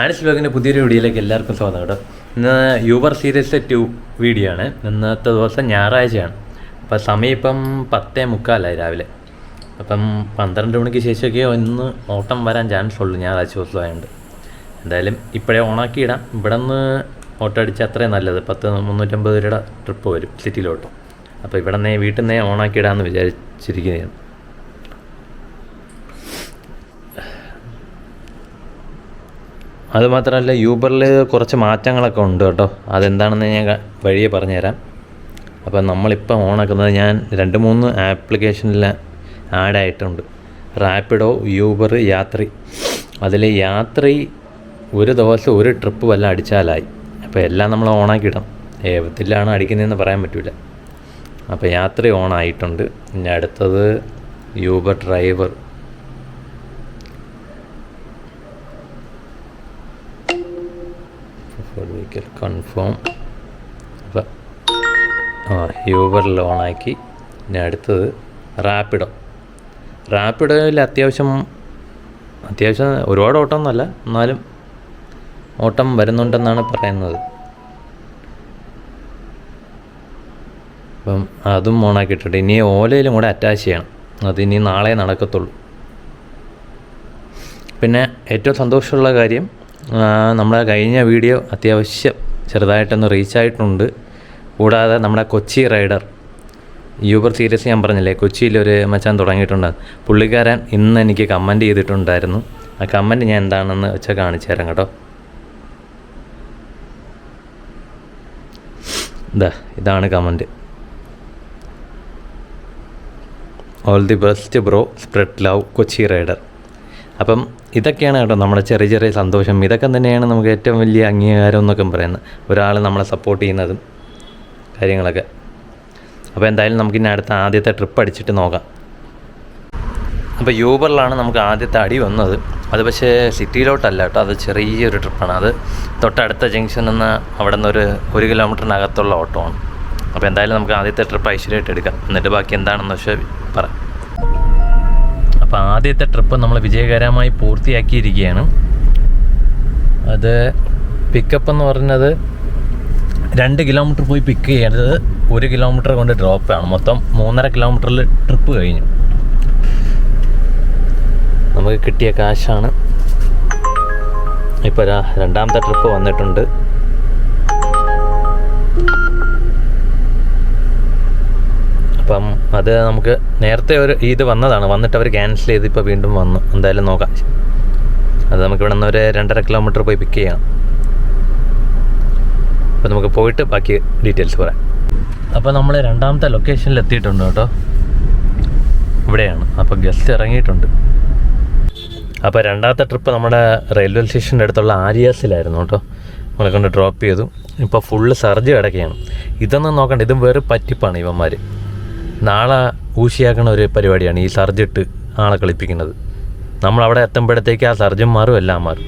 ആഡിസ് ബ്ലോഗിന്റെ പുതിയൊരു വീഡിയോയിലേക്ക് എല്ലാവർക്കും സ്വാഗതം കേട്ടോ. ഇന്ന് യൂബർ സീരീസ് ടു വീഡിയോ ആണ്. ഇന്നത്തെ ദിവസം ഞായറാഴ്ചയാണ്. അപ്പോൾ സമയം ഇപ്പം പത്തേ മുക്കാലായി രാവിലെ. അപ്പം പന്ത്രണ്ട് മണിക്ക് ശേഷമൊക്കെ ഒന്ന് ഓട്ടം വരാൻ ചാൻസ് ഉള്ളൂ ഞായറാഴ്ച ദിവസമായതുകൊണ്ട് എന്തായാലും ഇപ്പോഴേ ഓണാക്കി ഇടാം. ഇവിടെ നിന്ന് ഓട്ടോ അടിച്ച് അത്രയും നല്ലത്. പത്ത് മുന്നൂറ്റമ്പത് രൂപയുടെ ട്രിപ്പ് വരും സിറ്റിയിലോട്ട് അപ്പോൾ ഇവിടെ നിന്ന് വീട്ടിൽ നിന്നേ ഓണാക്കി ഇടാമെന്ന് വിചാരിച്ചിരിക്കുകയാണ്. അതുമാത്രമല്ല യൂബറിൽ കുറച്ച് മാറ്റങ്ങളൊക്കെ ഉണ്ട് കേട്ടോ. അതെന്താണെന്ന് ഞാൻ വഴിയെ പറഞ്ഞുതരാം. അപ്പോൾ നമ്മളിപ്പോൾ ഓണാക്കുന്നത് ഞാൻ രണ്ട് മൂന്ന് ആപ്ലിക്കേഷനിൽ ആഡ് ആയിട്ടുണ്ട്. റാപ്പിഡോ യൂബർ യാത്രി. അതിൽ യാത്രി ഒരു ദിവസം ഒരു ട്രിപ്പ് വല്ല അടിച്ചാലായി. അപ്പോൾ എല്ലാം നമ്മൾ ഓണാക്കിയിടണം. ഏവത്തിലാണ് അടിക്കുന്നതെന്ന് പറയാൻ പറ്റില്ല അപ്പോൾ യാത്രി ഓണായിട്ടുണ്ട്. ഇനി അടുത്തത് യൂബർ ഡ്രൈവർ. വെഹിക്കൽ കൺഫേം അപ്പം ആ യൂബറിൽ ഓണാക്കി ഇനി അടുത്തത് റാപ്പിഡോ റാപ്പിഡോയിൽ അത്യാവശ്യം അത്യാവശ്യം ഒരുപാട് ഓട്ടമൊന്നുമല്ല. എന്നാലും ഓട്ടം വരുന്നുണ്ടെന്നാണ് പറയുന്നത്. അപ്പം അതും ഓണാക്കിയിട്ടുണ്ട് ഇനി ഓലയിലും കൂടെ അറ്റാച്ച് ചെയ്യണം. അത് ഇനി നാളെ നടക്കത്തുള്ളൂ. പിന്നെ ഏറ്റവും സന്തോഷമുള്ള കാര്യം നമ്മുടെ കഴിഞ്ഞ വീഡിയോ അത്യാവശ്യം ചെറുതായിട്ടൊന്ന് റീച്ച് ആയിട്ടുണ്ട് കൂടാതെ നമ്മുടെ കൊച്ചി റൈഡർ യൂബർ സീരീസ് ഞാൻ പറഞ്ഞില്ലേ കൊച്ചിയിലൊരു മച്ചാൻ തുടങ്ങിയിട്ടുണ്ട്. പുള്ളിക്കാരൻ ഇന്ന് എനിക്ക് കമന്റ് ചെയ്തിട്ടുണ്ടായിരുന്നു. ആ കമന്റ് ഞാൻ എന്താണെന്ന് വെച്ചാൽ കാണിച്ചു തരാം കേട്ടോ. ഇതാ ഇതാണ് comment all the best bro spread love Kochi rider. അപ്പം ഇതൊക്കെയാണ് കേട്ടോ നമ്മുടെ ചെറിയ ചെറിയ സന്തോഷം. ഇതൊക്കെ തന്നെയാണ് നമുക്ക് ഏറ്റവും വലിയ അംഗീകാരം എന്നൊക്കെ പറയുന്നത്. ഒരാൾ നമ്മളെ സപ്പോർട്ട് ചെയ്യുന്നതും കാര്യങ്ങളൊക്കെ. അപ്പോൾ എന്തായാലും നമുക്ക് ഇനി അടുത്ത ആദ്യത്തെ ട്രിപ്പ് അടിച്ചിട്ട് നോക്കാം. അപ്പോൾ യൂബറിലാണ് നമുക്ക് ആദ്യത്തെ അടി വന്നത്. അത് പക്ഷേ സിറ്റിയിലോട്ടല്ല കേട്ടോ. അത് ചെറിയൊരു ട്രിപ്പാണ് അത് തൊട്ടടുത്ത ജംഗ്ഷനിൽ നിന്ന് അവിടെ നിന്ന് ഒരു ഒരു കിലോമീറ്ററിനകത്തുള്ള ആണ്. അപ്പോൾ എന്തായാലും നമുക്ക് ആദ്യത്തെ ട്രിപ്പ് ഐശ്വര്യമായിട്ട് എടുക്കാം. എന്നിട്ട് ബാക്കി എന്താണെന്ന് വെച്ചാൽ പറയാം അപ്പോൾ ആദ്യത്തെ ട്രിപ്പ് നമ്മൾ വിജയകരമായി പൂർത്തിയാക്കിയിരിക്കുകയാണ്. അത് പിക്കപ്പ് എന്ന് പറഞ്ഞത് രണ്ട് കിലോമീറ്റർ പോയി പിക്ക് ചെയ്യേണ്ടത് ഒരു കിലോമീറ്റർ കൊണ്ട് ഡ്രോപ്പ് ആണ്. മൊത്തം മൂന്നര കിലോമീറ്ററിൽ ട്രിപ്പ് കഴിഞ്ഞു. നമുക്ക് കിട്ടിയ കാശാണ് ഇപ്പോൾ രണ്ടാമത്തെ ട്രിപ്പ് വന്നിട്ടുണ്ട്. അത് നമുക്ക് നേരത്തെ ഒരു ഇത് വന്നതാണ്. വന്നിട്ട് അവർ ക്യാൻസൽ ചെയ്ത് ഇപ്പോൾ വീണ്ടും വന്നു. എന്തായാലും നോക്കാം. അത് നമുക്ക് ഇവിടെ നിന്ന് ഒരു രണ്ടര കിലോമീറ്റർ പോയി പിക്ക് ചെയ്യാം. അപ്പോൾ നമുക്ക് പോയിട്ട് ബാക്കി ഡീറ്റെയിൽസ് പറയാം. അപ്പോൾ നമ്മൾ രണ്ടാമത്തെ ലൊക്കേഷനിൽ എത്തിയിട്ടുണ്ട് കേട്ടോ. ഇവിടെയാണ്. അപ്പോൾ ഗസ്റ്റ് ഇറങ്ങിയിട്ടുണ്ട്. അപ്പോൾ രണ്ടാമത്തെ ട്രിപ്പ് നമ്മുടെ റെയിൽവേ സ്റ്റേഷന്റെ അടുത്തുള്ള ആര്യാസിലായിരുന്നു കേട്ടോ. നമ്മളെ കൊണ്ട് ഡ്രോപ്പ് ചെയ്തു. ഇപ്പോൾ ഫുള്ള് സർജ് കിടക്കുകയാണ് ഇതൊന്നും നോക്കണ്ട. ഇതും വേറെ പറ്റിപ്പാണ് ഇവന്മാർ നാളെ ഊശിയാക്കണ ഒരു പരിപാടിയാണ് ഈ സർജിട്ട് ആളെ കളിപ്പിക്കുന്നത്. നമ്മളവിടെ എത്തുമ്പോഴത്തേക്ക് ആ സർജന്മാരും എല്ലാം മാറും.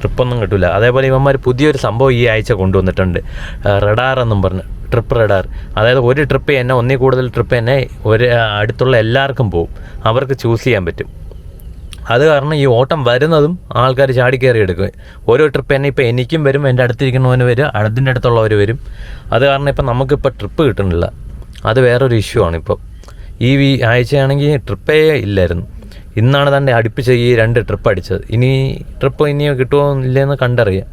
ട്രിപ്പൊന്നും കിട്ടില്ല അതേപോലെ ഇവന്മാർ പുതിയൊരു സംഭവം ഈ ആഴ്ച കൊണ്ടുവന്നിട്ടുണ്ട്. റഡാർ എന്നും പറഞ്ഞ് ട്രിപ്പ് റഡാർ. അതായത് ഒരു ട്രിപ്പ് തന്നെ ഒന്നിൽ കൂടുതൽ ട്രിപ്പ് തന്നെ ഒരു അടുത്തുള്ള എല്ലാവർക്കും പോകും അവർക്ക് ചൂസ് ചെയ്യാൻ പറ്റും. അത് കാരണം ഈ ഓട്ടം വരുന്നതും ആൾക്കാർ ചാടി കയറി എടുക്കും. ഓരോ ട്രിപ്പ് തന്നെ ഇപ്പോൾ എനിക്കും വരും എന്റെ അടുത്തിരിക്കുന്നവന് വരും അടുത്തിന്റെ അടുത്തുള്ളവർ വരും. അത് കാരണം ഇപ്പം നമുക്കിപ്പോൾ ട്രിപ്പ് കിട്ടുന്നില്ല. അത് വേറൊരു ഇഷ്യൂ ആണ്. ഇപ്പോൾ ഈ വീ ആഴ്ചയാണെങ്കിൽ ട്രിപ്പേ ഇല്ലായിരുന്നു. ഇന്നാണ് തന്നെ അടുപ്പിച്ച് ഈ രണ്ട് ട്രിപ്പ് അടിച്ചത്. ഇനി ട്രിപ്പ് ഇനിയോ കിട്ടുമോ ഇല്ലയെന്ന് കണ്ടറിയാം.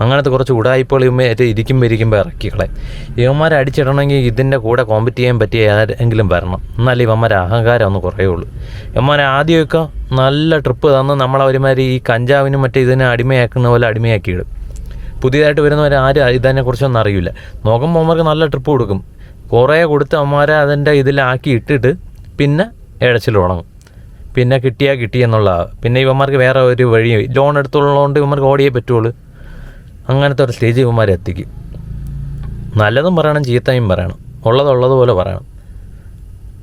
അങ്ങനത്തെ കുറച്ച് ഉടായ്പകൾ ഇവന്മാർ ഇരിക്കുമ്പോൾ ഇരിക്കുമ്പോൾ ഇറക്കിക്കളെ ഇവന്മാരെ അടിച്ചിടണമെങ്കിൽ ഇതിന്റെ കൂടെ കോമ്പറ്റ് ചെയ്യാൻ പറ്റിയ ആരെങ്കിലും വരണം. എന്നാലേ ഇവന്മാരെ അഹങ്കാരം ഒന്ന് കുറയുള്ളൂ. ഇവന്മാരെ ആദ്യമൊക്കെ നല്ല ട്രിപ്പ് തന്ന് നമ്മളവരുമാതിരി ഈ കഞ്ചാവിനും മറ്റേ ഇതിനെ അടിമയാക്കുന്ന പോലെ അടിമയാക്കിയിടും. പുതിയതായിട്ട് വരുന്നവർ ആരും ഇതിനെക്കുറിച്ചൊന്നും അറിയില്ല. നോക്കുമ്പോൾ അവന്മാർക്ക് നല്ല ട്രിപ്പ് കൊടുക്കും. കുറേ കൊടുത്ത് അവന്മാരെ അതിന്റെ ഇതിലാക്കി ഇട്ടിട്ട് പിന്നെ ഇഴച്ചിൽ തുടങ്ങും പിന്നെ കിട്ടിയാൽ കിട്ടി എന്നുള്ള പിന്നെ ഇവന്മാർക്ക് വേറെ ഒരു വഴി ലോൺ എടുത്തുള്ളതുകൊണ്ട് ഇവന്മാർക്ക് ഓടിയേ പറ്റുള്ളൂ. അങ്ങനത്തെ ഒരു സ്റ്റേജ് ഇവന്മാരെ എത്തിക്കും. നല്ലതും പറയണം ചീത്തയും പറയണം. ഉള്ളതുള്ളതുപോലെ പറയണം.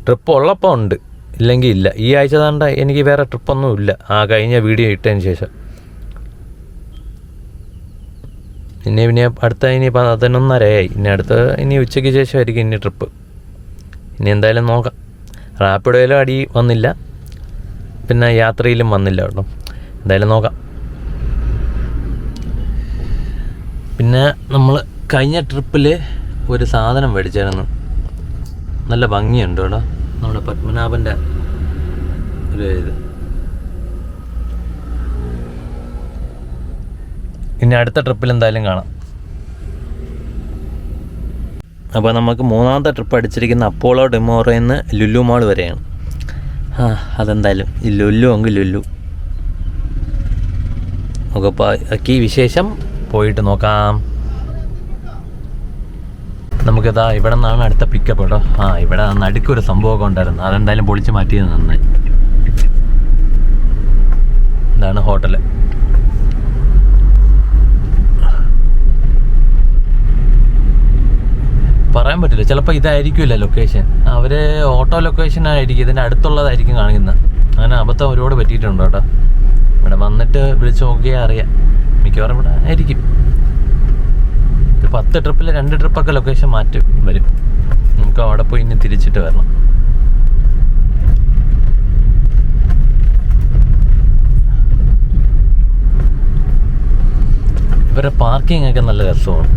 ട്രിപ്പ് ഉള്ളപ്പോൾ ഉണ്ട്. ഇല്ലെങ്കിൽ ഇല്ല. ഈ ആഴ്ച താണ്ട എനിക്ക് വേറെ ട്രിപ്പൊന്നും ഇല്ല. ആ കഴിഞ്ഞ വീഡിയോ ഇട്ടതിന് ശേഷം. ഇനി പിന്നെ അടുത്ത ഇനി പതിനൊന്നരയായി. ഇനി അടുത്ത ഇനി ഉച്ചയ്ക്ക് ശേഷമായിരിക്കും ഇനി ട്രിപ്പ് ഇനി എന്തായാലും നോക്കാം. റാപ്പിഡോയിലും അടി വന്നില്ല. പിന്നെ യാത്രയിലും വന്നില്ല കേട്ടോ. എന്തായാലും നോക്കാം. പിന്നെ നമ്മൾ കഴിഞ്ഞ ട്രിപ്പിൽ ഒരു സാധനം മേടിച്ചായിരുന്നു. നല്ല ഭംഗിയുണ്ട് കേട്ടോ. നമ്മുടെ പത്മനാഭന്റെ ഒരു ഇത്. ഇനി അടുത്ത ട്രിപ്പിൽ എന്തായാലും കാണാം. അപ്പോൾ നമുക്ക് മൂന്നാമത്തെ ട്രിപ്പ് അടിച്ചിരിക്കുന്ന അപ്പോളോ ഡെമോറയിൽ നിന്ന് ലുല്ലു മാൾ വരെയാണ്. ആ അതെന്തായാലും. ഈ ലുലു എങ്കിൽ ലുലു. നമുക്ക് ഈ വിശേഷം പോയിട്ട് നോക്കാം. നമുക്കിതാ ഇവിടെ നിന്നാണ് അടുത്ത പിക്കപ്പ് കേട്ടോ. ആ ഇവിടെ നടുക്കൊരു സംഭവമൊക്കെ ഉണ്ടായിരുന്നു. അതെന്തായാലും പൊളിച്ച് മാറ്റിയത് നന്നായി. ഇതാണ് ഹോട്ടൽ പറയാൻ പറ്റില്ല. ചിലപ്പോൾ ഇതായിരിക്കില്ല ലൊക്കേഷൻ അവർ ഓട്ടോ ലൊക്കേഷൻ ആയിരിക്കും. ഇതിന്റെ അടുത്തുള്ളതായിരിക്കും കാണിക്കുന്നത്. അങ്ങനെ അബദ്ധം ഒരുപാട് പറ്റിയിട്ടുണ്ട് കേട്ടോ. ഇവിടെ വന്നിട്ട് വിളിച്ച് നോക്കിയാൽ അറിയാം. മിക്കവാറും ഇവിടെ ആയിരിക്കും. ഒരു പത്ത് ട്രിപ്പിൽ രണ്ട് ട്രിപ്പൊക്കെ ലൊക്കേഷൻ മാറ്റി വരും നമുക്ക് അവിടെ പോയി ഇനി തിരിച്ചിട്ട് വരണം. ഇവരുടെ പാർക്കിംഗ് ഒക്കെ നല്ല രസമാണ്.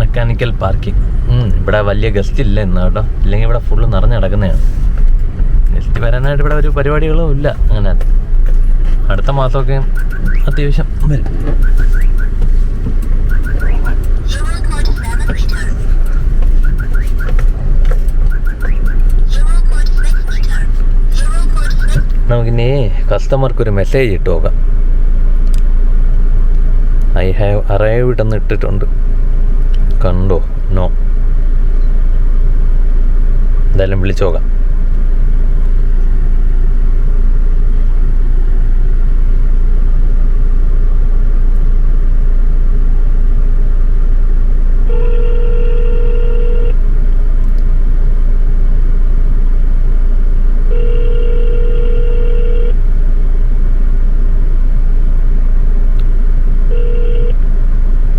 മെക്കാനിക്കൽ പാർക്കിംഗ് ഇവിടെ വലിയ ഗസ്റ്റ് ഇല്ല ഇന്ന് കേട്ടോ. ഇല്ലെങ്കിൽ ഇവിടെ ഫുള്ള് നിറഞ്ഞു കിടക്കുന്നതാണ്. ഗസ്റ്റ് വരാനായിട്ട് ഇവിടെ ഒരു പരിപാടികളും ഇല്ല. അങ്ങനെ. അടുത്ത മാസമൊക്കെ അത്യാവശ്യം വരും. നമുക്കിനി കസ്റ്റമർക്ക് ഒരു മെസ്സേജ് ഇട്ട് നോക്കാം. ഐ ഹാവ് അറൈവ് എന്ന് ഇട്ടിട്ടുണ്ട്. കണ്ടോ? നോ. എന്തായാലും വിളിച്ചു നോക്കാം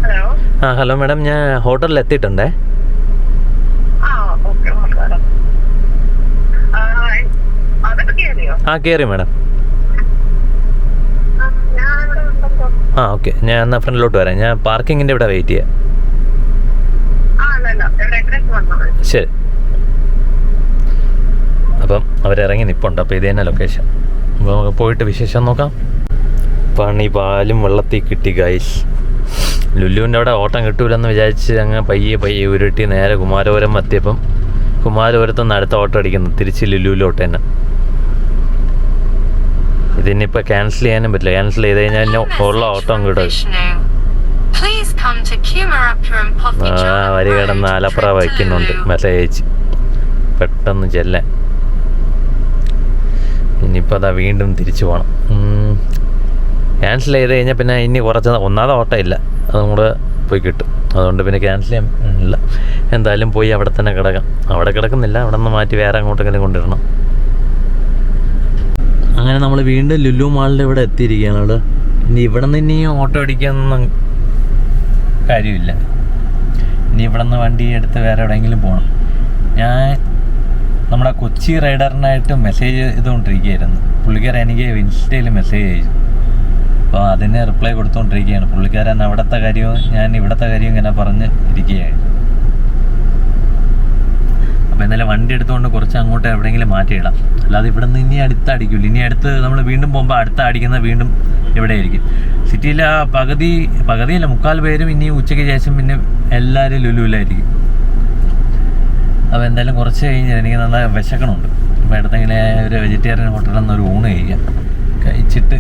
ഹലോ ആ ഹലോ മാഡം ഞാൻ ഹോട്ടലിൽ എത്തിയിട്ടുണ്ടേ ആ കയറി മാഡം. ആ, ഓക്കെ ഞാൻ എന്നാൽ ഫ്രണ്ടിലോട്ട് വരാം. ഞാൻ പാർക്കിങ്ങിന്റെ ഇവിടെ വെയിറ്റ് ചെയ്യാം. ശരി. അപ്പം അവരിറങ്ങി നിൽപ്പുണ്ട് അപ്പോൾ ഇത് തന്നെ ലൊക്കേഷൻ അപ്പോൾ നമുക്ക് പോയിട്ട് വിശേഷം നോക്കാം. പണി പാലും വെള്ളത്തിൽ കിട്ടി ഗൈസ് ലുലുവിന്റെ അവിടെ ഓട്ടം കിട്ടൂലെന്ന് വിചാരിച്ച് അങ്ങ് പയ്യെ പയ്യെ ഉരുട്ടി നേരെ കുമാരപുരം എത്തിയപ്പം കുമാരപുരത്ത് നിന്ന് അടുത്ത ഓട്ടം അടിക്കുന്നു തിരിച്ച് ലുല്ലുവിലോട്ട് തന്നെ. ഇതിനിപ്പോൾ ക്യാൻസൽ ചെയ്യാനും പറ്റില്ല. ക്യാൻസൽ ചെയ്ത് കഴിഞ്ഞാൽ ഉള്ള ഓട്ടം കിട്ടും. ആ വരി കിടന്ന് ആലപ്പുറ വയ്ക്കുന്നുണ്ട്. മെസ്സേജ് അയച്ച് പെട്ടെന്ന് ചെല്ലാൻ. ഇനിയിപ്പോൾ അതാ വീണ്ടും തിരിച്ചു പോകണം ക്യാൻസൽ ചെയ്ത് കഴിഞ്ഞാൽ പിന്നെ ഇനി കുറച്ച് ഒന്നാമത് ഓട്ടം ഇല്ല. അതും കൂടെ പോയി കിട്ടും. അതുകൊണ്ട് പിന്നെ ക്യാൻസൽ ചെയ്യാൻ ഇല്ല. എന്തായാലും പോയി അവിടെ തന്നെ കിടക്കാം. അവിടെ കിടക്കുന്നില്ല. അവിടെ നിന്ന് മാറ്റി വേറെ അങ്ങോട്ടെങ്കിലും കൊണ്ടിടണം അങ്ങനെ നമ്മൾ വീണ്ടും ലുലു മാളിന്റെ ഇവിടെ എത്തിയിരിക്കുകയാണ്. അവിടെ ഇനി ഇവിടെ നിന്ന് ഇനി ഓട്ടോ അടിക്കാനൊന്നും കാര്യമില്ല. ഇനി ഇവിടെ നിന്ന് വണ്ടി എടുത്ത് വേറെ എവിടെയെങ്കിലും പോകണം. ഞാൻ നമ്മുടെ കൊച്ചി റൈഡറിനായിട്ട് മെസ്സേജ് ചെയ്തുകൊണ്ടിരിക്കുകയായിരുന്നു. പുള്ളിക്കാരൻ എനിക്ക് ഇൻസ്റ്റയിൽ മെസ്സേജ് അയച്ചു. അപ്പോൾ അതിന് റിപ്ലൈ കൊടുത്തുകൊണ്ടിരിക്കുകയാണ് പുള്ളിക്കാരൻ അവിടുത്തെ കാര്യവും ഞാൻ ഇവിടുത്തെ കാര്യവും ഇങ്ങനെ പറഞ്ഞ് ഇരിക്കുകയാണ്. അപ്പോൾ ഇന്നലെ വണ്ടി എടുത്തുകൊണ്ട് കുറച്ച് അങ്ങോട്ട് എവിടെയെങ്കിലും മാറ്റിയിടാം. അല്ലാതെ ഇവിടെ നിന്ന് ഇനി അടുത്ത് അടിക്കില്ല ഇനി അടുത്ത് നമ്മൾ വീണ്ടും പോകുമ്പോൾ അടുത്ത അടിക്കുന്ന വീണ്ടും ഇവിടെ ആയിരിക്കും സിറ്റിയിലെ ആ പകുതി പകുതിയല്ല മുക്കാൽ പേരും ഇനി ഉച്ചയ്ക്ക് ശേഷം പിന്നെ എല്ലാവരും ലുലുവിലായിരിക്കും. അപ്പോൾ എന്തായാലും കുറച്ച് കഴിഞ്ഞ് എനിക്ക് നല്ല വിശക്കണമുണ്ട് അപ്പോൾ അടുത്തെങ്കിലും ഒരു വെജിറ്റേറിയൻ ഹോട്ടലിൽ നിന്ന് ഒരു ഊണ് കഴിക്കാം കഴിച്ചിട്ട്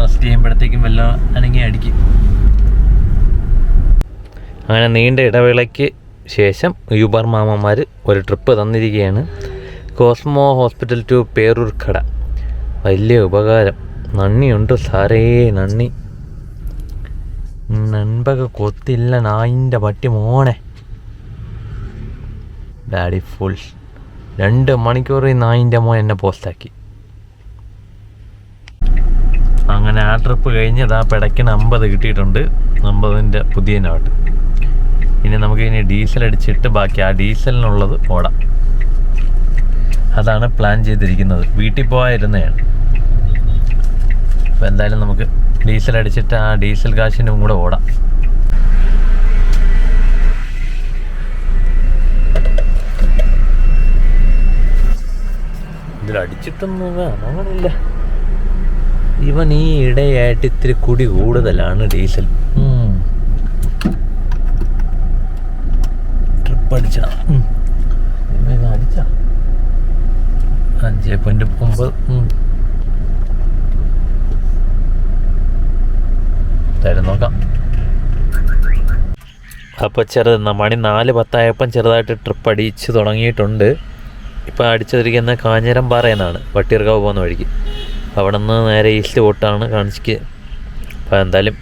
റെസ്റ്റ് ചെയ്യുമ്പോഴത്തേക്കും വല്ല അനങ്ങി അടിക്കും. അങ്ങനെ നീണ്ട ഇടവേളയ്ക്ക് ശേഷം യൂബർ മാമന്മാർ ഒരു ട്രിപ്പ് തന്നിരിക്കുകയാണ്. കോസ്മോ ഹോസ്പിറ്റൽ ടു പേരൂർ കട വലിയ ഉപകാരം. നന്ദിയുണ്ട് സാറേ നന്ദി. നൻപക കൊത്തില്ല നായിന്റെ പട്ടി മോണെ ഡാഡി ഫുൾ രണ്ട് മണിക്കൂർ നായിന്റെ മോൻ എന്നെ പോസ്റ്റാക്കി അങ്ങനെ ആ ട്രിപ്പ് കഴിഞ്ഞ് ആ പിടയ്ക്കണ അമ്പത് കിട്ടിയിട്ടുണ്ട്. അമ്പതിന്റെ പുതിയ നോട്ട് ഇനി നമുക്ക് ഇനി ഡീസൽ അടിച്ചിട്ട് ബാക്കി ആ ഡീസലിനുള്ളത് ഓടാം. അതാണ് പ്ലാൻ ചെയ്തിരിക്കുന്നത്. വീട്ടിൽ പോകാതിരുന്നതാണ് അപ്പോൾ എന്തായാലും നമുക്ക് ഡീസൽ അടിച്ചിട്ട് ആ ഡീസൽ കാശിനും കൂടെ ഓടാം. ഇതിലടിച്ചിട്ടൊന്നും അങ്ങനെയില്ല. ഇവൻ ഈ ഇടയായിട്ട് ഇത്തിരി കുടി കൂടുതലാണ് ഡീസൽ. ട്രിപ്പ് അടിച്ച. അടിച്ച. അഞ്ച് പോയിന്റ് ഒമ്പത്. എന്തായാലും നോക്കാം. അപ്പോൾ ചെറുത് മണി നാല് പത്തായപ്പം ചെറുതായിട്ട് ട്രിപ്പ് അടിച്ച് തുടങ്ങിയിട്ടുണ്ട്. ഇപ്പോൾ അടിച്ചതിരിക്കുന്ന കാഞ്ഞിരം പാറയെന്നാണ് വട്ടിയൂർക്കാവ് പോകുന്ന വഴിക്ക്. അവിടെ നിന്ന് നേരെ ഈസ്റ്റ് പോട്ടാണ് കാണിച്ചിക്ക്. അപ്പോൾ എന്തായാലും.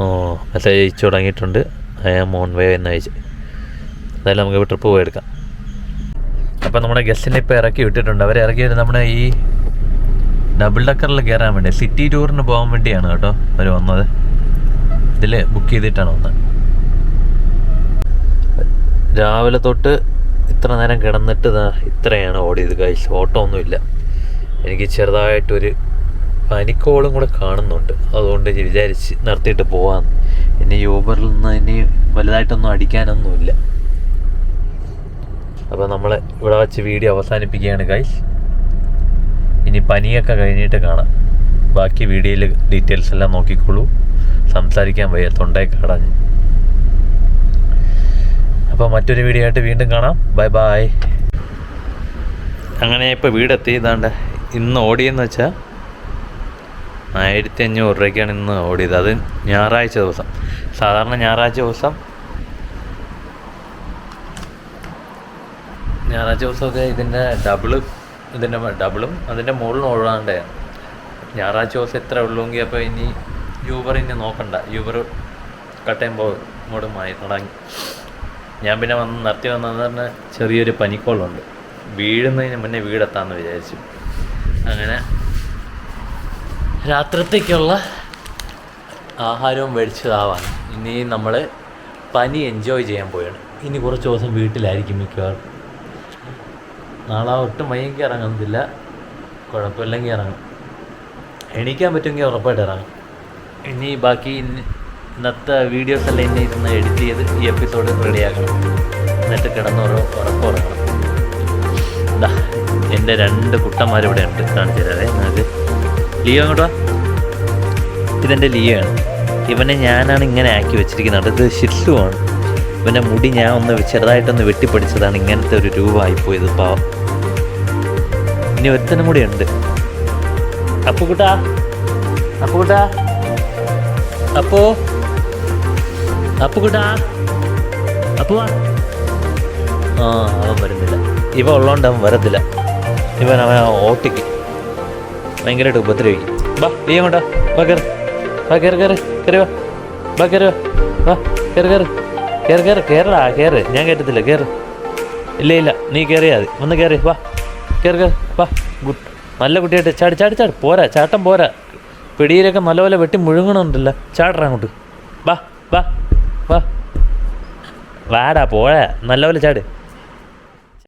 ഓ മെസ്സേജ് അയച്ചു തുടങ്ങിയിട്ടുണ്ട്. ഐ ആം ഓൺ വേ എന്ന് അയച്ച് എന്തായാലും നമുക്ക് ട്രിപ്പ് പോയി എടുക്കാം. അപ്പോൾ നമ്മുടെ ഗസ്റ്റിനെ ഇപ്പോൾ ഇറക്കി വിട്ടിട്ടുണ്ട്. അവർ ഇറക്കിയത് നമ്മുടെ ഈ ഡബിൾ ഡക്കറിൽ കയറാൻ വേണ്ടി സിറ്റി ടൂറിന് പോകാൻ വേണ്ടിയാണ് കേട്ടോ അവർ വന്നത്. ഇതിൽ ബുക്ക് ചെയ്തിട്ടാണ് വന്നത്. രാവിലെ തൊട്ട് ഇത്ര നേരം കിടന്നിട്ട് ഇത്രയാണ് ഓടിയത് ഓട്ടോ ഒന്നുമില്ല. എനിക്ക് ചെറുതായിട്ടൊരു പനിക്കോളും കൂടെ കാണുന്നുണ്ട്. അതുകൊണ്ട് വിചാരിച്ച് നിർത്തിയിട്ട് പോവാന്ന്. ഇനി യൂബറിൽ നിന്ന് ഇനി വലുതായിട്ടൊന്നും അടിക്കാനൊന്നുമില്ല. അപ്പോൾ നമ്മൾ ഇവിടെ വച്ച് വീഡിയോ അവസാനിപ്പിക്കുകയാണ് ഗൈസ് ഇനി പനിയൊക്കെ കഴിഞ്ഞിട്ട് കാണാം. ബാക്കി വീഡിയോയിൽ ഡീറ്റെയിൽസ് എല്ലാം നോക്കിക്കോളൂ. സംസാരിക്കാൻ വയ്യ. തൊണ്ടയൊക്കെ കടഞ്ഞ് അപ്പോൾ മറ്റൊരു വീഡിയോ ആയിട്ട് വീണ്ടും കാണാം. ബൈ ബൈ അങ്ങനെ ഇപ്പോൾ വീടെത്തി. ഇതാണ്ട് ഇന്ന് ഓടിയെന്ന് വെച്ചാൽ ആയിരത്തി അഞ്ഞൂറ് രൂപയ്ക്കാണ് ഇന്ന് ഓടിയത്. അത് ഞായറാഴ്ച ദിവസം. സാധാരണ ഞായറാഴ്ച ദിവസം ഞായറാഴ്ച ദിവസമൊക്കെ ഇതിന്റെ ഡബിൾ ഇതിന്റെ ഡബിളും അതിന്റെ മുകളിലും ഒഴുകാണ്ട് ഞായറാഴ്ച ദിവസം എത്ര ഉള്ളുവെങ്കിൽ അപ്പോൾ ഇനി യൂബർ ഇനി നോക്കണ്ട. യൂബർ കട്ട് ചെയ്യുമ്പോൾ ഇങ്ങോട്ട് മായി തുടങ്ങി. ഞാൻ പിന്നെ വന്ന് നിർത്തി വന്നതെന്ന് പറഞ്ഞാൽ ചെറിയൊരു പനിക്കോളുണ്ട്. വീഴുന്നതിന് മുന്നേ വീടെത്താമെന്ന് വിചാരിച്ചു. അങ്ങനെ രാത്രിത്തേക്കുള്ള ആഹാരവും മേടിച്ചതാവാണ് ഇനി നമ്മൾ പനി എൻജോയ് ചെയ്യാൻ പോയാണ്. ഇനി കുറച്ച് ദിവസം വീട്ടിലായിരിക്കും മിക്കവാറും. നാളെ ഒട്ടും വയ്യെങ്കിൽ ഇറങ്ങുന്നില്ല. കുഴപ്പമില്ലെങ്കിൽ ഇറങ്ങും. എണീക്കാൻ പറ്റുമെങ്കിൽ ഉറപ്പായിട്ട് ഇറങ്ങും. ഇനി ബാക്കി ഇന്നത്തെ വീഡിയോസ് എല്ലാം എന്നെ ഇരുന്ന് എഡിറ്റ് ചെയ്ത് ഈ എപ്പിസോഡ് റെഡിയാക്കണം എന്നിട്ട് കിടന്ന് ഉറപ്പുറക്കണം ഇതാ എന്റെ രണ്ട് കുട്ടന്മാർ ഇവിടെ ഉണ്ട് കാണിച്ചു തരാതെ നിങ്ങൾക്ക് ലിയോ അങ്ങോട്ട് ഇതെന്റെ ലിയോ ആണ് ഇവനെ ഞാനാണ് ഇങ്ങനെ ആക്കി വെച്ചിരിക്കുന്നത്. ഇത് ശിശുവാണ് ഇവന്റെ മുടി ഞാൻ ഒന്ന് ചെറുതായിട്ടൊന്ന് വെട്ടിപ്പിടിച്ചതാണ്. ഇങ്ങനത്തെ ഒരു രൂപമായിപ്പോയത്. പാവം. ഇനി ഒരുത്തനും കൂടി ഉണ്ട്. അപ്പുകുട്ടാ. അപ്പുകുട്ടാ. അപ്പോ? അപ്പുകുട്ടാ അപ്പുവാ ആ അവൻ വരുന്നില്ല. ഇവ ഉള്ളതുകൊണ്ട് അവൻ വരത്തില്ല. ഇവൻ അവൻ ഓട്ടിക്ക്. ഭയങ്കരമായിട്ട് ഉപദ്രവിക്കും. വാ നീ അങ്ങോട്ടാ വാ. കയറി വാ കയറി കയറി കയറി വാ. വാ കയറി വാ. കയറി കയറി കയറി കയറി കയറടാ കയറി ഞാൻ കയറ്റത്തില്ല കയറി ഇല്ല ഇല്ല. നീ കയറിയാൽ മതി. ഒന്ന് കയറി വാ. കയറി കയറി വാ. ഗുഡ് നല്ല കുട്ടിയായിട്ട് ചാടി ചാടി ചാടി. പോരാ ചാട്ടം പോരാ. പിടിയിലൊക്കെ നല്ലപോലെ വെട്ടി മുഴുങ്ങണുണ്ടല്ലോ. ചാടറാ അങ്ങോട്ട്. വാ വാ. വാ. വാടാ പോഴ നല്ലപോലെ ചാട്.